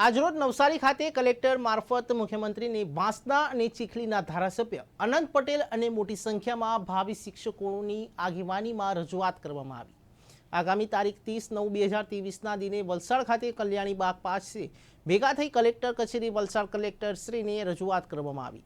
આજરોજ નવસારી ખાતે કલેક્ટર મારફત મુખ્યમંત્રીને વાંસદા અને ચીખલીના ધારાસભ્ય અનંત પટેલ અને મોટી સંખ્યામાં ભાવિ શિક્ષકોની આગેવાનીમાં રજૂઆત કરવામાં આવી. આગામી તારીખ ત્રીસ નવ બે હજાર ત્રેવીસના દિને વલસાડ ખાતે કલ્યાણી બાગ પાસે ભેગા થઈ કલેક્ટર કચેરી વલસાડ કલેક્ટરશ્રીને રજૂઆત કરવામાં આવી.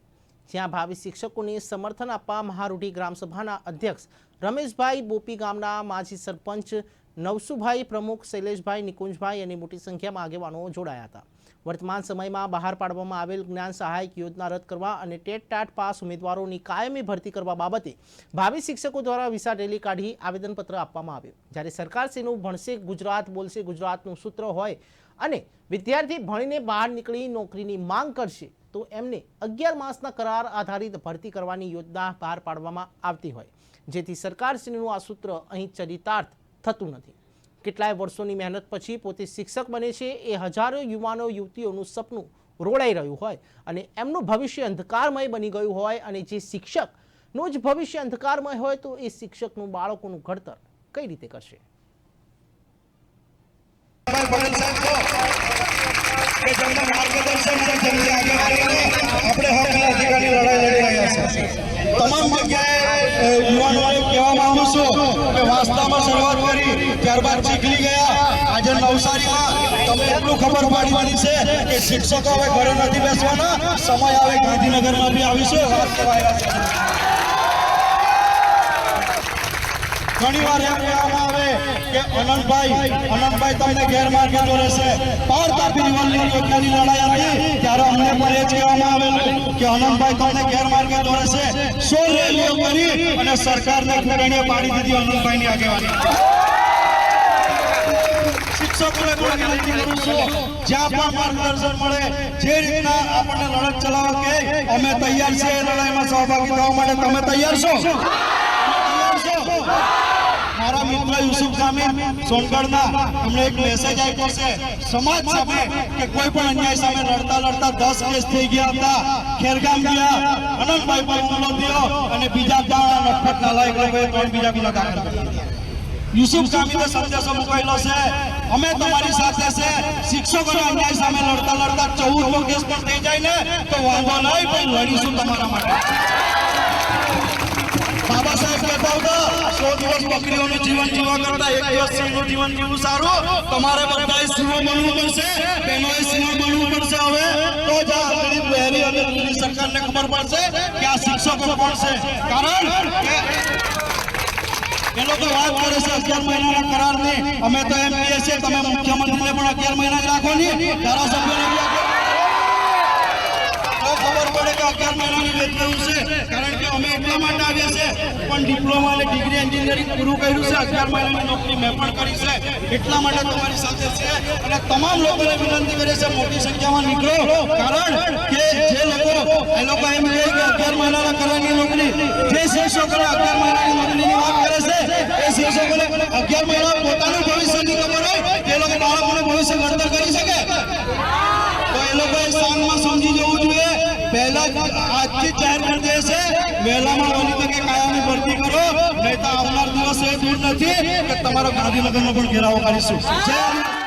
જ્યાં ભાવિ શિક્ષકોને સમર્થન આપવા મહારૂઢી ગ્રામસભાના અધ્યક્ષ રમેશભાઈ બોપી ગામના માજી સરપંચ નવસુભાઈ પ્રમુખ શૈલેષભાઈ નિકુંજભાઈ અને મોટી સંખ્યામાં આગેવાનો જોડાયા હતા. વર્તમાન સમયમાં બહાર પાડવામાં આવેલ જ્ઞાન સહાયક યોજના રદ કરવા અને ટેટ ટાટ પાસ ઉમેદવારોની કાયમી ભરતી કરવા બાબતે ભાવિ શિક્ષકો દ્વારા વિશાળ રેલી કાઢી આવેદનપત્ર આપવામાં આવ્યું. જ્યારે સરકારશ્રીનું ભણશે ગુજરાત, બોલશે ગુજરાતનું સૂત્ર હોય અને વિદ્યાર્થી ભણીને બહાર નીકળી નોકરીની માંગ કરશે, તો એમને અગિયાર માસના કરાર આધારિત ભરતી કરવાની યોજના બહાર પાડવામાં આવતી હોય. જેથી સરકારશ્રીનું આ સૂત્ર અહીં ચરિતાર્થ થતું નથી. કેટલાય વર્ષોની મહેનત પછી પોતે શિક્ષક બને છે, એ હજારો યુવાનો, યુવતીઓનું સપનું રોડાઈ રહ્યું હોય અને એમનું ભવિષ્ય અંધકારમય બની ગયું હોય અને જે શિક્ષકનું જ ભવિષ્ય અંધકારમય હોય તો એ શિક્ષકનું બાળકોનું ઘડતર કઈ રીતે કરશે? તમામ જગ્યાએ છું વાસ્તામાં શરૂઆત કરી, ત્યારબાદ ચીખલી ગયા. આજે નવસારીમાં તમને એટલું ખબર પાડવાની છે કે શિક્ષકો હવે ઘરે નથી બેસવાના. સમય આવે ગાંધીનગરમાં બી આવીશું. વાત કહેવાય છે ઘણી વાર એમ કહેવામાં આવે કે અનંતભાઈ અનંતભાઈ તમને ગેરમાર્ગે દોરે છે પાર તાપી રિવલની યોજનાની લડાઈ હતી? ત્યારે અમને એ કહેવામાં આવેલું કે અનંતભાઈ તમને ગેરમાર્ગે દોરે છે સો રેલીઓ કરી અને સરકારને ઘૂંટણીએ દીધી અનંતભાઈની આગેવાની. શિક્ષકોને જ્યાં પણ માર્ગદર્શન મળે, જે આપણને લડત ચલાવવા અમે તૈયાર છીએ લડાઈમાં સહભાગી થવા માટે. તમે તૈયાર છો? તૈયાર છો? મારા મિત્ર યુસુફ સામે સોનગઢના અમને એક મેસેજ આપ્યો છે. સમાજ સામે કે કોઈ પણ અન્યાય સામે લડતા લડતા દસ કેસ થઈ ગયા હતા. ખેરગામ ગયા, અનંતભાઈ પર હુમલો થયો અને બીજા ત્રણ નફટ નાલાયક લોકોએ ત્રણ બીજા બીજા દાખલ કર્યા યુસુફ સામીને સંદેશો મુકાયેલો છે, અમે તમારી સાથે છે. શિક્ષકોના અન્યાય સામે લડતા લડતા ચૌદમો કેસ પણ થઈ જાય ને, તો વાંધો નહીં પણ લડીશું તમારા માટે બાબા સાહેબ કહેતા હતા સો દિવસ બકરીઓનું જીવન જીવવા કરતા એક દિવસ સિંહનું જીવન જીવવું સારું. તમારે બધાએ સિંહો બનવું પડશે, બહેનોએ સિંહો બનવું પડશે હવે. તો જ આ ગરીબ બહેરી અને દિલ્હી સરકારને ખબર પડશે કે આ શિક્ષકો કોણ છે. કારણ કે એ લોકો વાત કરે છે અગિયાર મહિનાના કરારની. અમે તો એમ કહીએ છીએ, તમે મુખ્યમંત્રીને પણ અગિયાર મહિના જ રાખો ને ધારાસભ્યોને ખબર પડે કે અગિયાર મહિનાની વેતન છે. અમે એટલા માટે આવ્યા છે. પણ ડિપ્લોમા અને ડિગ્રી એન્જિનિયરિંગ પૂરું કર્યું છે. અગિયાર મહિનાની નોકરી મેં પણ કરી છે. એટલા માટે તમારી સાથે છે. અને તમામ લોકોને વિનંતી કરી છે મોટી સંખ્યામાં નીકળો કારણ કે જે લોકો, એ લોકો એમ કહે કે અગિયાર મહિનાના કરવાની નોકરી, જે શિક્ષકોને અગિયાર મહિનાની નોકરીની વાત કરે છે, એ શિક્ષકોને અગિયાર મહિના પોતાનું ભવિષ્યની ખબર હોય, એ લોકો બાળકોનું ભવિષ્ય ઘડતર કરી શકે. તો એ લોકોએ સાંગમાં સમજી જવું જોઈએ. પહેલા આજથી જાહેર કરી દે છે વહેલામાં વહેલી તકે કાયમી ભરતી કરો નહીં તો આવનાર દિવસ એ દૂર નથી કે તમારો ગાંધીનગરનો પણ ઘેરાવો કરીશું. જય